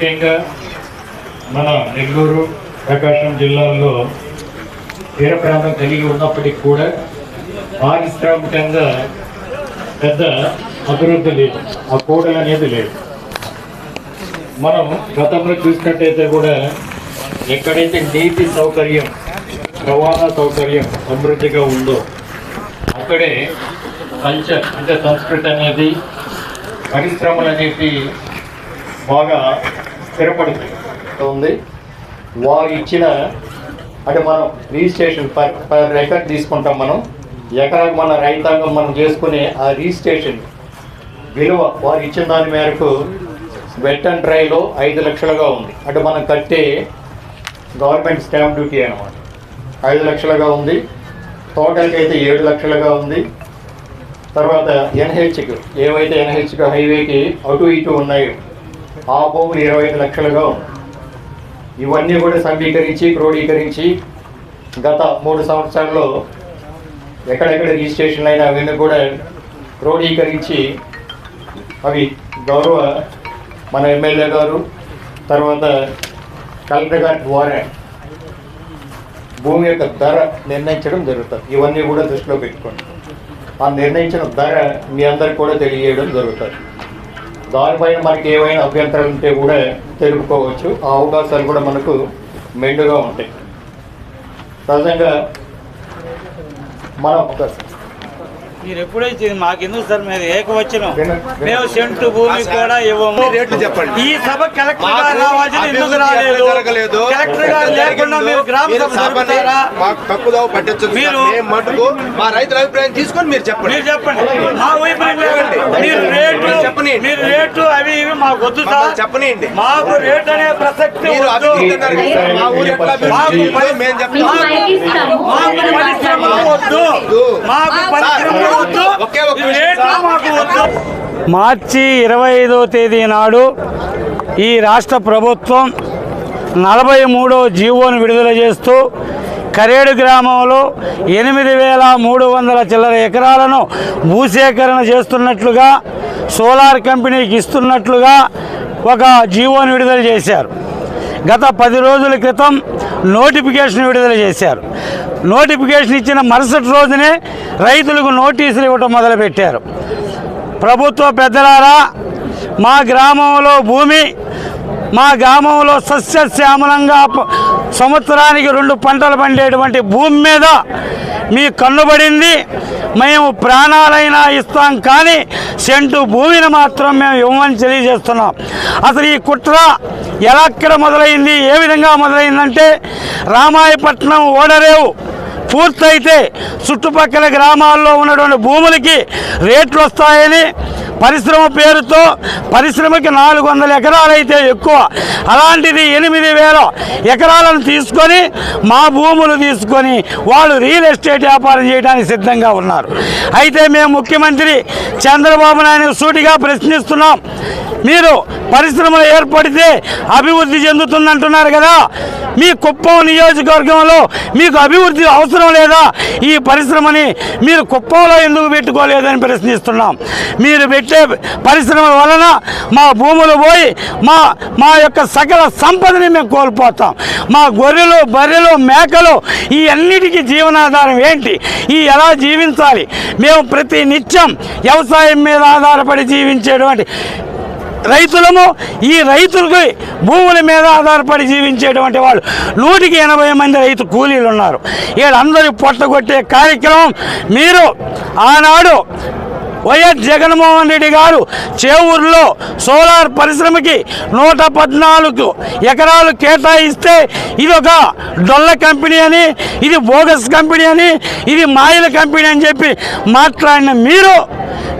ముఖ్యంగా మన నెల్లూరు ప్రకాశం జిల్లాల్లో తీర ప్రాంతం కలిగి ఉన్నప్పటికీ కూడా పారిశ్రామికంగా పెద్ద అభివృద్ధి లేదు. ఆ కూడలు అనేది లేదు. మనం గతంలో చూసినట్టయితే కూడా ఎక్కడైతే నీటి సౌకర్యం రవాణా సౌకర్యం సమృద్ధిగా ఉందో అక్కడే కల్చర్ అంటే సంస్కృతి అనేది పరిశ్రమలు అనేవి బాగా స్థిరపడి ఉంది వారు ఇచ్చిన అంటే మనం రిజిస్ట్రేషన్ పర్ పర్ ఎకర్ తీసుకుంటాం మనం. ఎకరాకు మన రైతాంగం మనం చేసుకునే ఆ రిజిస్ట్రేషన్ విలువ వారు ఇచ్చిన దాని మేరకు వెట్ అండ్ డ్రైలో ఐదు లక్షలుగా ఉంది. అంటే మనం కట్టే గవర్నమెంట్ స్టాంప్ డ్యూటీ అనమాట ఐదు లక్షలుగా ఉంది. టోటల్కి అయితే ఏడు లక్షలుగా ఉంది. తర్వాత ఎన్హెచ్కి ఏవైతే ఎన్హెచ్కి హైవేకి అటు ఇటు ఉన్నాయో ఆ భూములు ఇరవై ఐదు లక్షలుగా ఇవన్నీ కూడా సమీకరించి క్రోడీకరించి గత మూడు సంవత్సరాల్లో ఎక్కడెక్కడ రిజిస్ట్రేషన్ అయినా అవన్నీ కూడా క్రోడీకరించి అవి గౌరవ మన ఎమ్మెల్యే గారు తర్వాత కలెక్టర్ గారి ద్వారా భూమి యొక్క ధర నిర్ణయించడం జరుగుతుంది. ఇవన్నీ కూడా దృష్టిలో పెట్టుకోండి. ఆ నిర్ణయించిన ధర మీ అందరికి కూడా తెలియజేయడం జరుగుతుంది. దానిపైన మనకి ఏమైనా అభ్యంతరాలు ఉంటే కూడా తెలుపుకోవచ్చు. ఆ అవకాశాలు కూడా మనకు మెండుగా ఉంటాయి. సహజంగా మనం ఒక మీరు ఎప్పుడైతే మాకెందుకు సార్ మీరు ఏకవచనం? విన- మేము సెంటు భూమి కూడా ఇవ్వము. రేట్లు చెప్పండి. ఈ సభ కలెక్టర్ గారు మాకు రావాల్సింది ఎందుకు రాలేదు? కలెక్టర్ గారు లేకుండా మీరు గ్రామ సభ సభని జరుపుతారా? మాకు తప్పుదో పట్టించదు మీరు- మటుకు మా రైతుల అభిప్రాయం తీసుకొని మీరు చెప్పండి. మీరు చెప్పండి. మా చెప్పండి. మీరు రేటు మీరు చెప్పనీయండి. మీరు రేటు అవి ఇవి మాకు వద్దు సార్. చెప్పనీయండి. మాకు రేట్ అనే ప్రసక్తి మీరు అభివృద్ధి మా ఊరు ఎట్లా మాకు మేము మీకు చెప్తాం. మైక్ మాకు పరిశ్రమలు వద్దు. మాకు పరిశ్రమలు మార్చి ఇరవై ఐదో తేదీ నాడు ఈ రాష్ట్ర ప్రభుత్వం నలభై మూడో జీవోను విడుదల చేస్తూ కరేడు గ్రామంలో ఎనిమిది వేల మూడు వందల చిల్లర ఎకరాలను భూసేకరణ చేస్తున్నట్లుగా సోలార్ కంపెనీకి ఇస్తున్నట్లుగా ఒక జీవోను విడుదల చేశారు. గత పది రోజుల క్రితం నోటిఫికేషన్ విడుదల చేశారు. నోటిఫికేషన్ ఇచ్చిన మరుసటి రోజునే రైతులకు నోటీసులు ఇవ్వటం మొదలుపెట్టారు. ప్రభుత్వ పెద్దలారా మా గ్రామంలో భూమి మా గ్రామంలో సస్యశ్యామలంగా సంవత్సరానికి రెండు పంటలు పండేటువంటి భూమి మీద మీ కన్నుబడింది మేము ప్రాణాలైనా ఇస్తాం కానీ సెంటు భూమిని మాత్రం మేము ఇవ్వమని తెలియజేస్తున్నాం. అసలు ఈ కుట్ర ఎలా ఎక్కడ మొదలైంది ఏ విధంగా మొదలైందంటే రామాయపట్నం ఓడరేవు పూర్తయితే చుట్టుపక్కల గ్రామాల్లో ఉన్నటువంటి భూములకి రేట్లు వస్తాయని పరిశ్రమ పేరుతో పరిశ్రమకి నాలుగు వందల ఎకరాలైతే ఎక్కువ. అలాంటిది ఎనిమిది వేల ఎకరాలను తీసుకొని మా భూములు తీసుకొని వాళ్ళు రియల్ ఎస్టేట్ వ్యాపారం చేయడానికి సిద్ధంగా ఉన్నారు. అయితే మేము ముఖ్యమంత్రి చంద్రబాబు నాయుడు సూటిగా ప్రశ్నిస్తున్నాం. మీరు పరిశ్రమలు ఏర్పడితే అభివృద్ధి చెందుతుందంటున్నారు కదా. మీ కుప్పం నియోజకవర్గంలో మీకు అభివృద్ధి అవసరం లేదా? ఈ పరిశ్రమని మీరు కుప్పంలో ఎందుకు పెట్టుకోలేదని ప్రశ్నిస్తున్నాం. మీరు పెట్టే పరిశ్రమల వలన మా భూములు పోయి మా మా యొక్క సకల సంపదని మేము కోల్పోతాం. మా గొర్రెలు బర్రెలు మేకలు ఈ అన్నిటికీ జీవనాధారం ఏంటి? ఈ ఎలా జీవించాలి? మేము ప్రతి నిత్యం వ్యవసాయం మీద ఆధారపడి జీవించేటువంటి రైతులము ఈ రైతులకి భూముల మీద ఆధారపడి జీవించేటువంటి వాళ్ళు. నూటికి ఎనభై మంది రైతు కూలీలు ఉన్నారు వీళ్ళందరూ పొట్టగొట్టే కార్యక్రమం మీరు ఆనాడు వైఎస్ జగన్మోహన్ రెడ్డి గారు చేవూరులో సోలార్ పరిశ్రమకి నూట పద్నాలుగు ఎకరాలు కేటాయిస్తే ఇది ఒక డొల్ల కంపెనీ అని ఇది బోగస్ కంపెనీ అని ఇది మాయల కంపెనీ అని చెప్పి మాట్లాడిన మీరు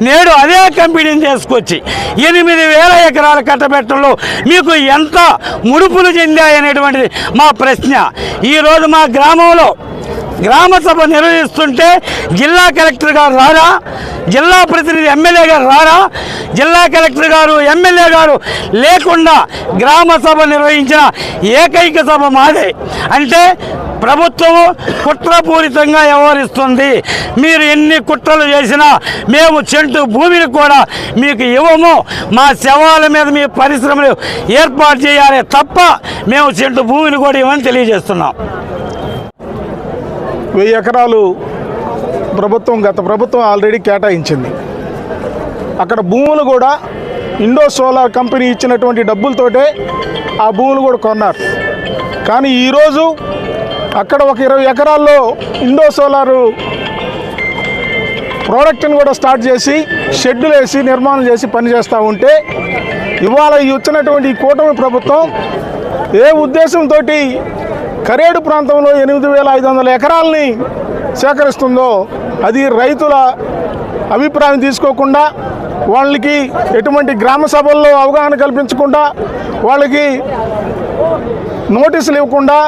నేడు అదే కంపెనీని తీసుకొచ్చి ఎనిమిది వేల ఎకరాల కట్టబెట్టడంలో మీకు ఎంత ముడుపులు చెందాయనేటువంటిది మా ప్రశ్న. ఈరోజు మా గ్రామంలో గ్రామ సభ నిర్వహిస్తుంటే జిల్లా కలెక్టర్ గారు రారా? జిల్లా ప్రతినిధి ఎమ్మెల్యే గారు రారా? జిల్లా కలెక్టర్ గారు ఎమ్మెల్యే గారు లేకుండా గ్రామ సభ నిర్వహించిన ఏకైక సభ మాదే. అంటే ప్రభుత్వము కుట్రపూరితంగా వ్యవహరిస్తుంది. మీరు ఎన్ని కుట్రలు చేసినా మేము చెంటు భూమిని కూడా మీకు ఇవ్వము. మా శవాల మీద మీ పరిశ్రమలు ఏర్పాటు చేయాలి తప్ప మేము చెంటు భూమిని కూడా ఇవ్వని తెలియజేస్తున్నాం. వెయ్యి ఎకరాలు ప్రభుత్వం గత ప్రభుత్వం ఆల్రెడీ కేటాయించింది. అక్కడ భూములు కూడా ఇండో సోలార్ కంపెనీ ఇచ్చినటువంటి డబ్బులతోటే ఆ భూములు కూడా కొన్నారు. కానీ ఈరోజు అక్కడ ఒక ఇరవై ఎకరాల్లో ఇండో సోలారు ప్రోడక్ట్ని కూడా స్టార్ట్ చేసి షెడ్యూల్ వేసి నిర్మాణం చేసి పనిచేస్తూ ఉంటే ఇవాళ ఈ వచ్చినటువంటి ఈ కూటమి ప్రభుత్వం ఏ ఉద్దేశంతో కరేడు ప్రాంతంలో ఎనిమిది వేల ఐదు వందల ఎకరాలని సేకరిస్తుందో అది రైతుల అభిప్రాయం తీసుకోకుండా వాళ్ళకి ఎటువంటి గ్రామ సభల్లో అవగాహన కల్పించకుండా వాళ్ళకి నోటీసులు ఇవ్వకుండా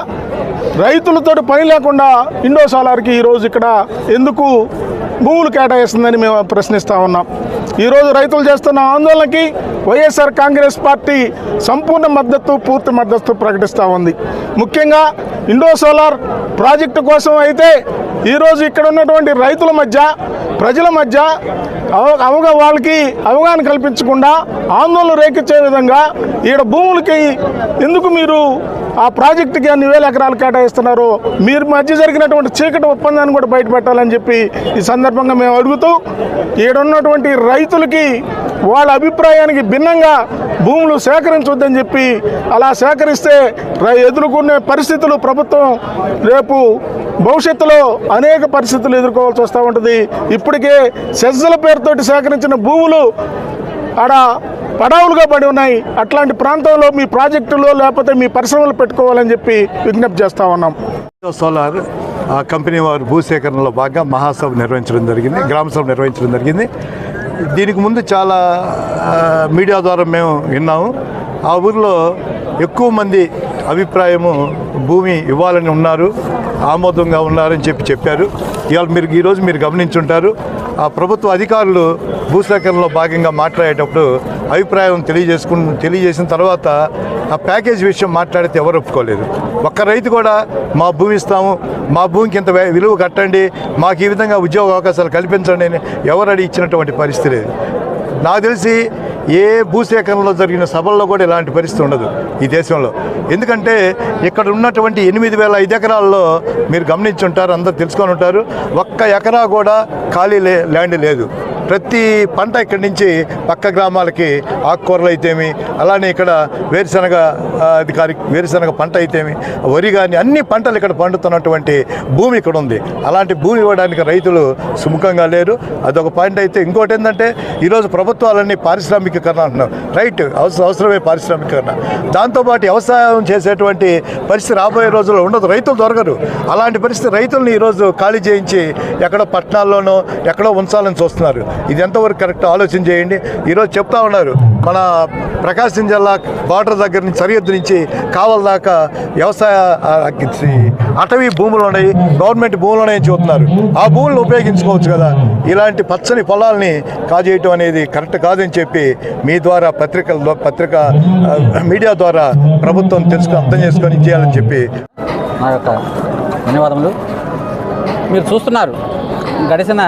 రైతులతో పని లేకుండా ఇండో సోలార్కి ఈరోజు ఇక్కడ ఎందుకు భూములు కేటాయిస్తుందని మేము ప్రశ్నిస్తూ ఉన్నాం. ఈరోజు రైతులు చేస్తున్న ఆందోళనకి వైఎస్ఆర్ కాంగ్రెస్ పార్టీ సంపూర్ణ మద్దతు పూర్తి మద్దతు ప్రకటిస్తూ ఉంది. ముఖ్యంగా ఇండో సోలార్ ప్రాజెక్టు కోసం అయితే ఈరోజు ఇక్కడ ఉన్నటువంటి రైతుల మధ్య ప్రజల మధ్య అవ అవగా వాళ్ళకి అవగాహన కల్పించకుండా ఆందోళన రేకెచ్చే విధంగా ఈడ భూములకి ఎందుకు మీరు ఆ ప్రాజెక్టుకి అన్ని వేల ఎకరాలు కేటాయిస్తున్నారు మీరు మధ్య జరిగినటువంటి చీకటి ఒప్పందాన్ని కూడా బయట పెట్టాలని చెప్పి ఈ సందర్భంగా మేము అడుగుతూ ఈడున్నటువంటి రైతులకి వాళ్ళ అభిప్రాయానికి భిన్నంగా భూములు సేకరించొద్దని చెప్పి అలా సేకరిస్తే ఎదుర్కొనే పరిస్థితులు ప్రభుత్వం రేపు భవిష్యత్తులో అనేక పరిస్థితులు ఎదుర్కోవాల్సి వస్తూ ఉంటుంది. ఇప్పటికే సెజ్జల పేరుతోటి సేకరించిన భూములు ఆడ పడావులుగా పడి ఉన్నాయి. అట్లాంటి ప్రాంతంలో మీ ప్రాజెక్టులో లేకపోతే మీ పరిశ్రమలు పెట్టుకోవాలని చెప్పి విజ్ఞప్తి చేస్తూ ఉన్నాం. సోలార్ ఆ కంపెనీ వారు భూసేకరణలో భాగంగా మహాసభ నిర్వహించడం జరిగింది గ్రామ సభ నిర్వహించడం జరిగింది. దీనికి ముందు చాలా మీడియా ద్వారా మేము విన్నాము. ఆ ఊరిలో ఎక్కువ మంది అభిప్రాయము భూమి ఇవ్వాలని ఉన్నారు ఆమోదంగా ఉన్నారని చెప్పి చెప్పారు. ఇవాళ మీరు ఈరోజు మీరు గమనించుంటారు. ఆ ప్రభుత్వ అధికారులు భూసేకరణలో భాగంగా మాట్లాడేటప్పుడు అభిప్రాయం తెలియజేసుకు తెలియజేసిన తర్వాత ఆ ప్యాకేజ్ విషయం మాట్లాడితే ఎవరు ఒప్పుకోలేదు. ఒక్క రైతు కూడా మా భూమి ఇస్తాము మా భూమికి ఇంత విలువ కట్టండి మాకు ఈ విధంగా ఉద్యోగ అవకాశాలు కల్పించండి అని ఎవరు అడిగి ఇచ్చినటువంటి పరిస్థితి లేదు. నాకు తెలిసి ఏ భూసేకరణలో జరిగిన సభల్లో కూడా ఇలాంటి పరిస్థితి ఉండదు ఈ దేశంలో. ఎందుకంటే ఇక్కడ ఉన్నటువంటి ఎనిమిది వేల ఐదు ఎకరాల్లో మీరు గమనించి ఉంటారు అందరు తెలుసుకొని ఉంటారు ఒక్క ఎకరా కూడా ఖాళీ లే ల్యాండ్ లేదు. ప్రతి పంట ఇక్కడి నుంచి పక్క గ్రామాలకి ఆకుకూరలు అయితేమి అలానే ఇక్కడ వేరుశనగ అధికారి వేరుశనగ పంట అయితేమి వరి కానీ అన్ని పంటలు ఇక్కడ పండుతున్నటువంటి భూమి ఇక్కడ ఉంది. అలాంటి భూమి ఇవ్వడానికి రైతులు సుముఖంగా లేరు. అదొక పాయింట్ అయితే. ఇంకోటి ఏంటంటే ఈరోజు ప్రభుత్వాలన్నీ పారిశ్రామికీకరణ అంటున్నారు. రైట్ అవసరం అవసరమే పారిశ్రామికీకరణ. దాంతోపాటు వ్యవసాయం చేసేటువంటి పరిస్థితి రాబోయే రోజుల్లో ఉండదు. రైతులు దొరకరు. అలాంటి పరిస్థితి రైతుల్ని ఈరోజు ఖాళీ చేయించి ఎక్కడో పట్టణాల్లోనో ఎక్కడో ఉంచాలని చూస్తున్నారు. ఇది ఎంతవరకు కరెక్ట్ ఆలోచన చేయండి. ఈరోజు చెప్తా ఉన్నారు మన ప్రకాశం జిల్లా బార్డర్ దగ్గర నుంచి సరిహద్దు నుంచి కావల దాకా వ్యవసాయ అటవీ భూములు ఉన్నాయి గవర్నమెంట్ భూములు ఉన్నాయని చూస్తున్నారు ఆ భూములను ఉపయోగించుకోవచ్చు కదా. ఇలాంటి పచ్చని పొలాల్ని కాజేయటం అనేది కరెక్ట్ కాదని చెప్పి మీ ద్వారా పత్రికల పత్రిక మీడియా ద్వారా ప్రభుత్వం తెలుసుకొని అర్థం చేసుకొని చేయాలని చెప్పి నా యొక్క ధన్యవాదములు. మీరు చూస్తున్నారు గడిచిన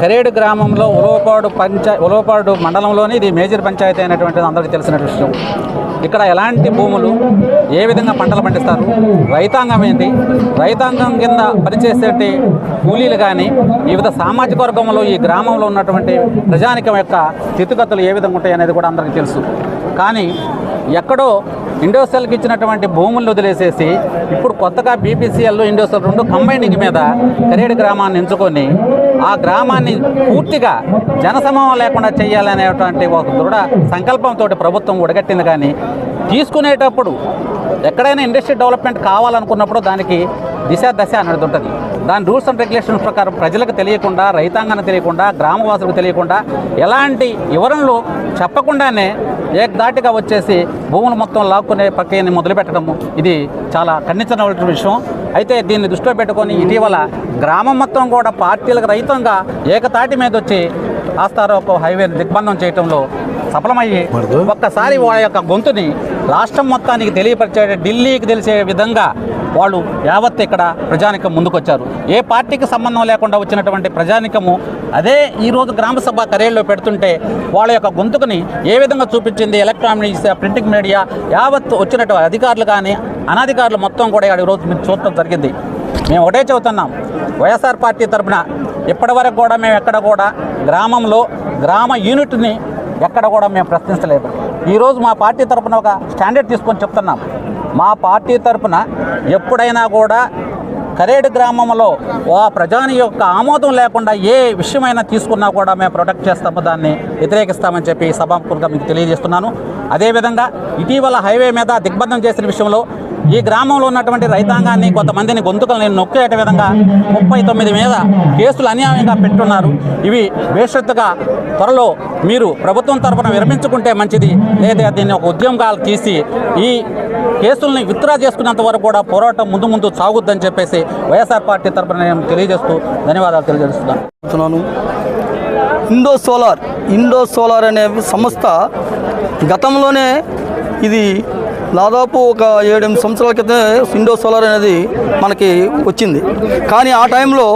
కరేడు గ్రామంలో ఉలవపాడు పంచా ఉలవపాడు మండలంలోని ఇది మేజర్ పంచాయతీ అయినటువంటిది అందరికీ తెలిసిన విషయం. ఇక్కడ ఎలాంటి భూములు ఏ విధంగా పంటలు పండిస్తారు రైతాంగం ఏంటి రైతాంగం కింద పనిచేసేటి కూలీలు కానీ వివిధ సామాజిక వర్గంలో ఈ గ్రామంలో ఉన్నటువంటి ప్రజానికం యొక్క స్థితిగతులు ఏ విధంగా ఉంటాయి అనేది కూడా అందరికీ తెలుసు. కానీ ఎక్కడో ఇండోసెల్కి ఇచ్చినటువంటి భూములను వదిలేసేసి ఇప్పుడు కొత్తగా బీపీసీఎల్ ఇండోసెల్ రెండు కంబైనింగ్ మీద కరేడు గ్రామాన్ని ఎంచుకొని ఆ గ్రామాన్ని పూర్తిగా జనసమూహం లేకుండా చేయాలనేటువంటి ఒక దృఢ సంకల్పంతో ప్రభుత్వం ఉడగట్టింది కానీ తీసుకునేటప్పుడు ఎక్కడైనా ఇండస్ట్రీ డెవలప్మెంట్ కావాలనుకున్నప్పుడు దానికి దిశ దశ అనేది ఉంటుంది. దాని రూల్స్ అండ్ రెగ్యులేషన్స్ ప్రకారం ప్రజలకు తెలియకుండా రైతాంగానికి తెలియకుండా గ్రామవాసులకు తెలియకుండా ఎలాంటి వివరణలు చెప్పకుండానే ఏకదాటిగా వచ్చేసి భూములు మొత్తం లాక్కునే ప్రక్రియని మొదలుపెట్టడము ఇది చాలా ఖండించవలసిన విషయం. అయితే దీన్ని దృష్టిలో పెట్టుకొని ఇటీవల గ్రామం మొత్తం కూడా పార్టీలకు రహితంగా ఏకతాటి మీద వచ్చి ఆస్తారోకో హైవేని దిగ్బంధం చేయడంలో సఫలమయ్యి ఒక్కసారి వాళ్ళ యొక్క గొంతుని రాష్ట్రం మొత్తానికి తెలియపరిచే ఢిల్లీకి తెలిసే విధంగా వాళ్ళు యావత్ ఇక్కడ ప్రజానికం ముందుకొచ్చారు. ఏ పార్టీకి సంబంధం లేకుండా వచ్చినటువంటి ప్రజానికము అదే ఈరోజు గ్రామసభ కరేల్లో పెడుతుంటే వాళ్ళ యొక్క గొంతుకుని ఏ విధంగా చూపించింది ఎలక్ట్రానిక్స్ ప్రింటింగ్ మీడియా యావత్ వచ్చినటువంటి అధికారులు కానీ అనాధికారులు మొత్తం కూడా ఇక్కడ ఈరోజు మీరు చూడటం జరిగింది. మేము ఒకటే చెబుతున్నాం వైఎస్ఆర్ పార్టీ తరఫున ఇప్పటివరకు కూడా మేము ఎక్కడ కూడా గ్రామంలో గ్రామ యూనిట్ని ఎక్కడ కూడా మేము ప్రశ్నించలేదు. ఈరోజు మా పార్టీ తరఫున ఒక స్టాండర్డ్ తీసుకొని చెప్తున్నాం. మా పార్టీ తరఫున ఎప్పుడైనా కూడా కరేడు గ్రామంలో ఆ ప్రజాని యొక్క ఆమోదం లేకుండా ఏ విషయమైనా తీసుకున్నా కూడా మేము ప్రొటెక్ట్ చేస్తాము దాన్ని వ్యతిరేకిస్తామని చెప్పి ఈ మీకు తెలియజేస్తున్నాను. అదేవిధంగా ఇటీవల హైవే మీద దిగ్బంధం చేసిన విషయంలో ఈ గ్రామంలో ఉన్నటువంటి రైతాంగాన్ని కొంతమందిని గొంతుకల్ని నొక్కేట విధంగా ముప్పై తొమ్మిది మీద కేసులు అన్యాయంగా పెట్టున్నారు. ఇవి భవిష్యత్తుగా త్వరలో మీరు ప్రభుత్వం తరఫున విరమించుకుంటే మంచిది. లేదా దీన్ని ఒక ఉద్యమంగా తీసి ఈ కేసుల్ని విత్డ్రా చేసుకున్నంత వరకు కూడా పోరాటం ముందు ముందు సాగుద్దని చెప్పేసి వైఎస్ఆర్ పార్టీ తరఫున నేను తెలియజేస్తూ ధన్యవాదాలు తెలియజేస్తున్నాను. ఇండో సోలార్ ఇండో సోలార్ అనే సంస్థ గతంలోనే ఇది దాదాపు ఒక ఏడెనిమిది సంవత్సరాల క్రితమే ఇండో సోలార్ అనేది మనకి వచ్చింది. కానీ ఆ టైంలో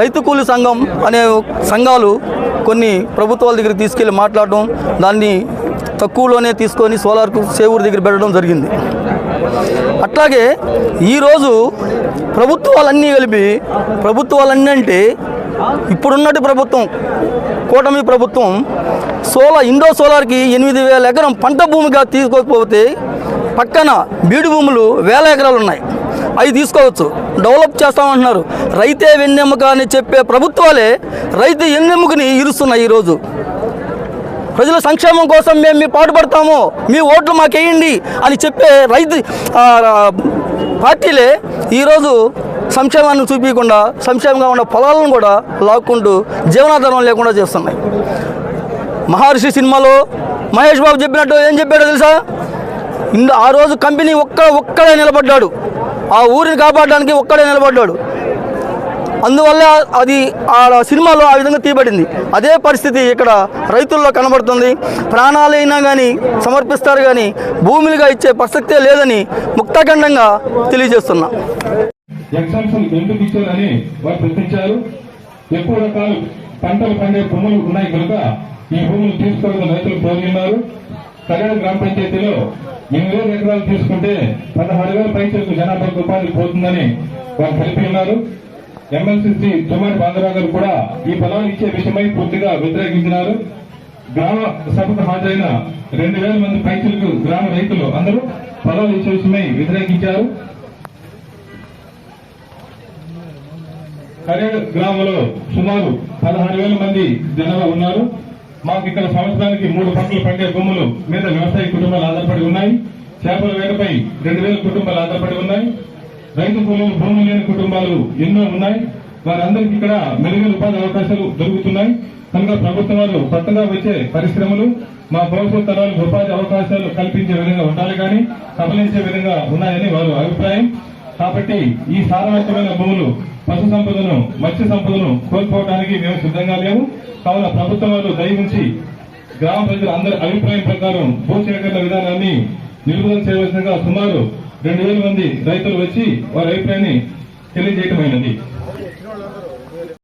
రైతు కూలి సంఘం అనే సంఘాలు కొన్ని ప్రభుత్వాల దగ్గర తీసుకెళ్ళి మాట్లాడడం దాన్ని తక్కువలోనే తీసుకొని సోలార్కు సేవూరు దగ్గర పెట్టడం జరిగింది. అట్లాగే ఈరోజు ప్రభుత్వాలన్నీ కలిపి ప్రభుత్వాలన్నీ అంటే ఇప్పుడున్నటి ప్రభుత్వం కూటమి ప్రభుత్వం సోలార్ ఇండో సోలార్కి ఎనిమిది వేల ఎకరం పంట భూమిగా తీసుకోకపోతే పక్కన బీడు భూములు వేల ఎకరాలు ఉన్నాయి. అవి తీసుకోవచ్చు. డెవలప్ చేస్తామంటున్నారు. రైతే వెన్నెముక అని చెప్పే ప్రభుత్వాలే రైతు ఎన్నెముకని ఇరుస్తున్నాయి ఈరోజు. ప్రజల సంక్షేమం కోసం మేము మీ పాటుపడతాము మీ ఓట్లు మాకు వేయండి అని చెప్పే రైతు పార్టీలే ఈరోజు సంక్షేమాన్ని చూపించకుండా సంక్షేమంగా ఉన్న పొలాలను కూడా లాక్కుంటూ జీవనాధారం లేకుండా చేస్తున్నాయి. మహర్షి సినిమాలో మహేష్ బాబు చెప్పినట్టు ఏం చెప్పాడో తెలుసా? ఇందు ఆ రోజు కంపెనీ ఒక్క ఒక్కడే నిలబడ్డాడు. ఆ ఊరిని కాపాడడానికి ఒక్కడే నిలబడ్డాడు. అందువల్ల అది ఆ సినిమాలో ఆ విధంగా తీయబడింది. అదే పరిస్థితి ఇక్కడ రైతుల్లో కనబడుతుంది. ప్రాణాలైనా కానీ సమర్పిస్తారు కానీ భూములుగా ఇచ్చే ప్రసక్తే లేదని ముక్తఖండంగా తెలియజేస్తున్నా. ఎగ్జామ్షన్ ఎందుకు ఇచ్చారని వారు ప్రశ్నించారు. ఎక్కువ రకాలు పంటలు పండే భూములు ఉన్నాయి కనుక ఈ భూములు తీసుకోవడం రైతులు కోరుతున్నారు కళ్యాణ గ్రామ పంచాయతీలో ఎనిమిది వేల ఎకరాలు తీసుకుంటే పదహారు వేల పైసలకు జనాభాకు ఉపాధి పోతుందని వారు తెలిపి ఉన్నారు ఎమ్మెల్సీ తుమ్మడి బాంధరావు గారు కూడా ఈ పొలాలు ఇచ్చే విషయమై పూర్తిగా వ్యతిరేకించినారు. గ్రామ సభకు హాజరైన రెండు వేల మంది పైసలకు గ్రామ రైతులు అందరూ పొలాలు ఇచ్చే విషయమై వ్యతిరేకించారు. కరేడు గ్రామంలో సుమారు పదహారు వేల మంది జనాభా ఉన్నారు. మాకు ఇక్కడ సంవత్సరానికి మూడు పంటలు పండే భూములు మీద వ్యవసాయ కుటుంబాలు ఆధారపడి ఉన్నాయి. చేపల వేటపై రెండు వేల కుటుంబాలు ఆధారపడి ఉన్నాయి. రైతు కూలీలు భూమి లేని కుటుంబాలు ఎన్నో ఉన్నాయి. వారందరికీ ఇక్కడ మెరుగైన ఉపాధి అవకాశాలు దొరుకుతున్నాయి. కనుక ప్రభుత్వం వారు కొత్తగా వచ్చే పరిశ్రమలు మా భవిష్యత్ తరాలకు ఉపాధి అవకాశాలు కల్పించే విధంగా ఉండాలి కానీ కబలించే విధంగా ఉన్నాయని వారు అభిప్రాయం. కాబట్టి ఈ సారవంతమైన భూములు పశు సంపదను మత్స్య సంపదను కోల్పోవడానికి మేము సిద్ధంగా లేవు కావున ప్రభుత్వం వారు దయవించి గ్రామ ప్రజల అందరి అభిప్రాయం ప్రకారం భూసేకరణ విధానాన్ని నిలుపుదల చేయవలసిందిగా సుమారు రెండు వేల మంది రైతులు వచ్చి వారి అభిప్రాయాన్ని తెలియజేయటమైనది.